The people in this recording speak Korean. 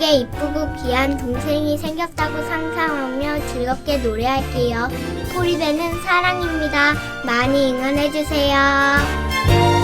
씩씩하게 이쁘고 귀한 동생이 생겼다고 상상하며 즐겁게 노래할게요. 꼬리배는 사랑입니다. 많이 응원해주세요.